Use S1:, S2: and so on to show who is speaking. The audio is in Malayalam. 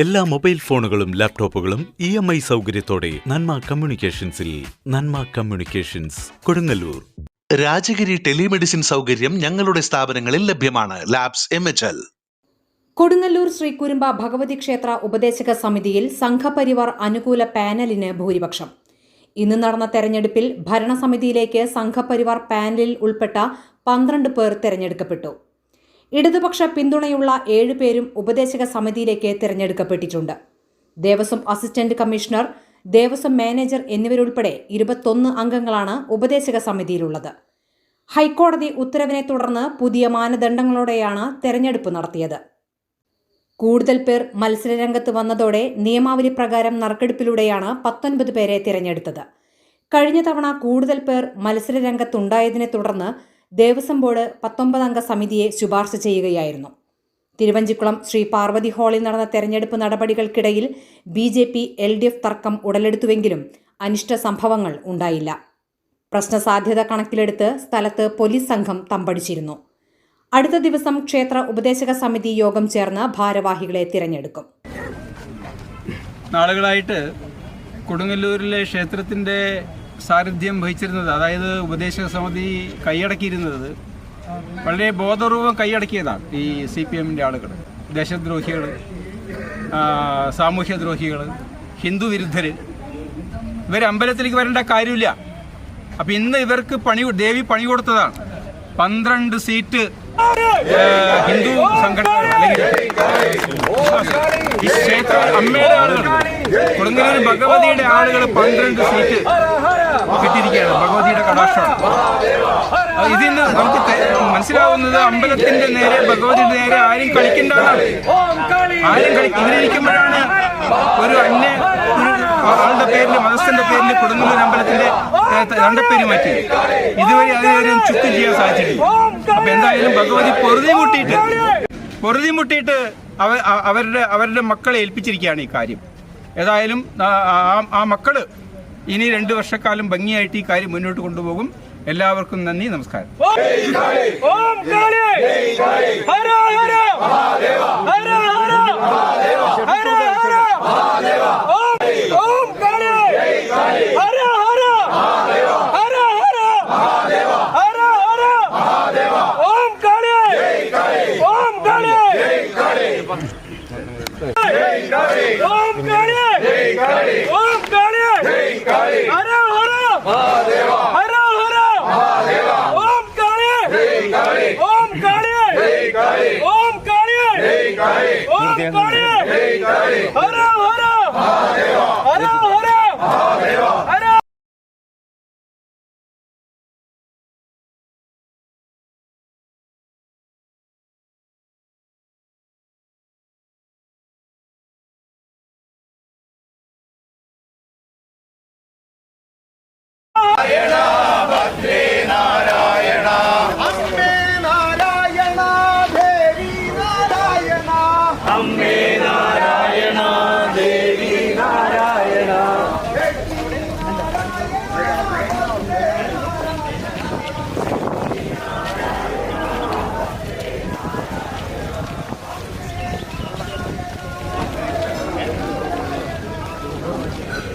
S1: എല്ലാ മൊബൈൽ ഫോണുകളും ലാപ്ടോപ്പുകളും ഇ എം ഐ സൗകര്യത്തോടെ നന്മ കമ്മ്യൂണിക്കേഷൻസിൽ നന്മ കമ്മ്യൂണിക്കേഷൻസ് കൊടുങ്ങല്ലൂർ.
S2: രാജഗിരി ടെലിമെഡിസിൻ സൗകര്യം ഞങ്ങളുടെ സ്ഥാപനങ്ങളിൽ ലഭ്യമാണ്. Labs M H L.
S3: Kodungallur Sreekurumba Bhagavathi ക്ഷേത്ര ഉപദേശക സമിതിയിൽ സംഘപരിവാർ അനുകൂല പാനലിന് ഭൂരിപക്ഷം. ഇന്ന് നടന്ന തെരഞ്ഞെടുപ്പിൽ ഭരണസമിതിയിലേക്ക് സംഘപരിവാർ പാനലിൽ ഉൾപ്പെട്ട പന്ത്രണ്ട് പേർ തെരഞ്ഞെടുക്കപ്പെട്ടു. ഇടതുപക്ഷ പിന്തുണയുള്ള ഏഴുപേരും ഉപദേശക സമിതിയിലേക്ക് തിരഞ്ഞെടുക്കപ്പെട്ടിട്ടുണ്ട്. Devaswom assistant commissioner Devaswom manager എന്നിവരുൾപ്പെടെ ഇരുപത്തൊന്ന് അംഗങ്ങളാണ് ഉപദേശക സമിതിയിലുള്ളത്. ഹൈക്കോടതി ഉത്തരവിനെ തുടർന്ന് പുതിയ മാനദണ്ഡങ്ങളോടെയാണ് തെരഞ്ഞെടുപ്പ് നടത്തിയത്. കൂടുതൽ പേർ മത്സരരംഗത്ത് വന്നതോടെ നിയമാവലി പ്രകാരം നറുക്കെടുപ്പിലൂടെയാണ് പത്തൊൻപത് പേരെ തിരഞ്ഞെടുത്തത്. കഴിഞ്ഞ തവണ കൂടുതൽ പേർ മത്സരരംഗത്തുണ്ടായതിനെ തുടർന്ന് ദേവസ്വം ബോർഡ് പത്തൊമ്പതംഗ സമിതിയെ ശുപാർശ ചെയ്യുകയായിരുന്നു. തിരുവഞ്ചിക്കുളം ശ്രീ പാർവതി ഹാളിൽ നടന്ന തെരഞ്ഞെടുപ്പ് നടപടികൾക്കിടയിൽ B J P L D F തർക്കം ഉടലെടുത്തുവെങ്കിലും അനിഷ്ട സംഭവങ്ങൾ ഉണ്ടായില്ല. പ്രശ്നസാധ്യത കണക്കിലെടുത്ത് സ്ഥലത്ത് പോലീസ് സംഘം തമ്പടിച്ചിരുന്നു. അടുത്ത ദിവസം ക്ഷേത്ര ഉപദേശക സമിതി യോഗം ചേർന്ന് ഭാരവാഹികളെ തിരഞ്ഞെടുക്കും.
S4: നാളുകളായിട്ട് കൊടുങ്ങല്ലൂരിലെ ക്ഷേത്രത്തിന്റെ സാന്നിധ്യം വഹിച്ചിരുന്നത് അതായത് ഉപദേശക സമിതി കൈയടക്കിയിരുന്നത് വളരെ ബോധപൂർവം കൈയടക്കിയതാണ് ഈ സി പി എമ്മിന്റെ ആളുകൾ. ദേശദ്രോഹികൾ സാമൂഹ്യദ്രോഹികൾ ഹിന്ദു വിരുദ്ധർ ഇവർ അമ്പലത്തിലേക്ക് വരേണ്ട കാര്യമില്ല. അപ്പം ഇന്ന് ഇവർക്ക് പണി ദേവി പണി കൊടുത്തതാണ്. പന്ത്രണ്ട് സീറ്റ് ഹിന്ദു സംഘടന അല്ലെങ്കിൽ അമ്മയുടെ ആളുകൾ. കൊടുങ്ങല്ലൂർ ഭഗവതിയുടെ ആളുകൾ പന്ത്രണ്ട് സീറ്റ് കിട്ടിയിരിക്കുകയാണ് ഭഗവതിയുടെ കടാക്ഷം. ഇതിൽ നിന്ന് നമുക്ക് മനസ്സിലാവുന്നത് അമ്പലത്തിന്റെ നേരെ ഭഗവതിയുടെ നേരെ ആരും കളിക്കണ്ടാണ് ആരും കളി ഇവരിയ്ക്കുമ്പോഴാണ് ഒരു അന്യ ആളുടെ പേരിൽ മതസ്ഥന്റെ പേരിൽ കൊടുങ്ങല്ലൂർ അമ്പലത്തിന്റെ ഏഹ്, രണ്ടപ്പേര് മാറ്റി. ഇതുവരെ അതിനൊരു ചുറ്റും ചെയ്യാൻ സാധിച്ചിട്ടില്ല അപ്പൊ എന്തായാലും ഭഗവതി പൊറുതി മുട്ടിയിട്ട് പൊറുതി മുട്ടിയിട്ട് അവ അവരുടെ അവരുടെ മക്കളെ ഏൽപ്പിച്ചിരിക്കുകയാണ് ഈ കാര്യം. ഏതായാലും ആ- മക്കൾ ഇനി രണ്ടു വർഷക്കാലം ഭംഗിയായിട്ട് ഈ കാര്യം മുന്നോട്ട് കൊണ്ടുപോകും. എല്ലാവർക്കും നന്ദി നമസ്കാരം.
S5: ഓം കാളി! ഹര ഹര! ഹര ഹര ഹര ഹര ഓം ഓം കാളി ഹര ഹര ഹര ഹര ഹര ഹര ഓം കാളി ഓം കാളി ഓം കാളി ഓം കാളി ഹര ഹര ഹര ഹര ഓം കാളി ഓം കാളി ഓം കാളി ഓം കാളി ഹര ഹര ഹര ഹര Yeah.